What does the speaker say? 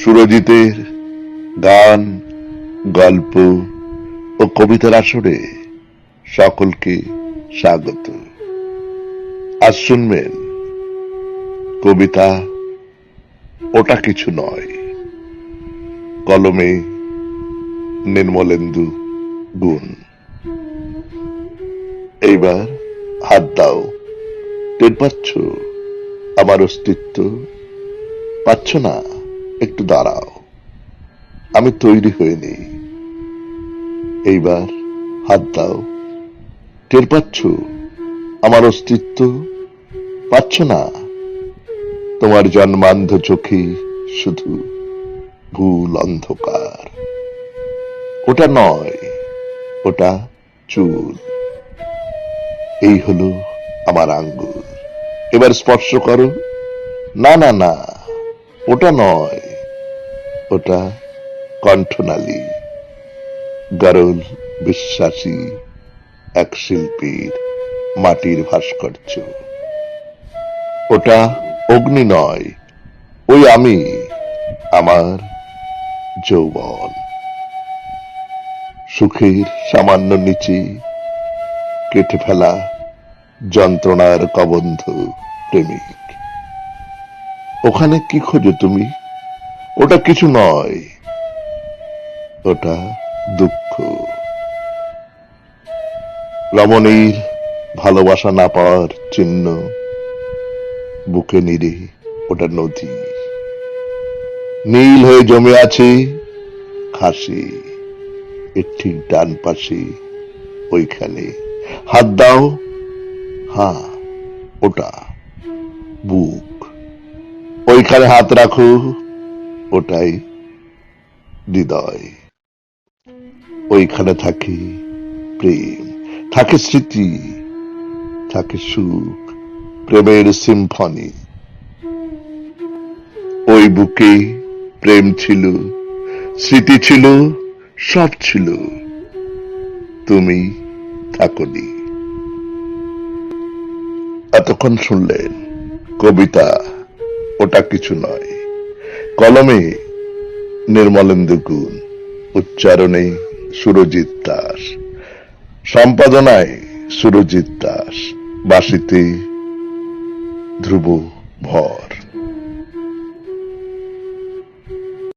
সুরজিতের গান, গল্প ও কবিতার আসরে সকলকে স্বাগত। আজ শুনবেন কবিতা ওটা কিছু নয়। কলমে নির্মলেন্দু গুণ। এইবার হাত দাও, টের পাচ্ছ আমার অস্তিত্ব পাচ্ছ না, একটু দাঁড়াও। আমি তৈরি হইনি এইবার হাত দাও। টের পাচ্ছ? আমার অস্তিত্ব পাচ্ছ না? তোমার জন্মান্ধ চোখে শুধু ভুল অন্ধকার। ওটা নয়, ওটা চুল। এই হলো আমার আঙ্গুল। এবার স্পর্শ করো। না না না। ওটা নয়, ওটা কণ্ঠনালী গরল বিশ্বাসী এক শিল্পীর মাটির ভাস্কর্য। ওটা অগ্নি নয়, ওই আমি, আমার যৌবন। সুখের সামান্য নিচে কেটে ফেলা যন্ত্রণার কবন্ধ প্রেমিক ওখানে কি খোঁজো তুমি? ওটা কিছু নয়। ওটা দুঃখ। রমণীর ভালোবাসা না পাওয়ার চিহ্ন বুকে নিরে ওটা নদী। নীল হয়ে জমে আছে খাসি। এর ঠিক ডান পাশে ওইখানে। হাত দাও। হ্যাঁ ওটা। বুক। ওইখানে হাত রাখো, ওটাই হৃদয়। ওইখানে থাকে প্রেম, থাকে স্মৃতি, থাকে সুখ, প্রেমের সিম্ফনি। ওই বুকে প্রেম ছিল, স্মৃতি ছিল, সব ছিল। তুমি থাকনি। এতক্ষণ শুনলেন কবিতা ওটা কিছু নয়। কলমে নির্মলেন্দু গুণ, উচ্চারণে সুরজিৎ দাস, সম্পাদনায় সুরজিৎ দাস বাসিতে ধ্রুব ভর।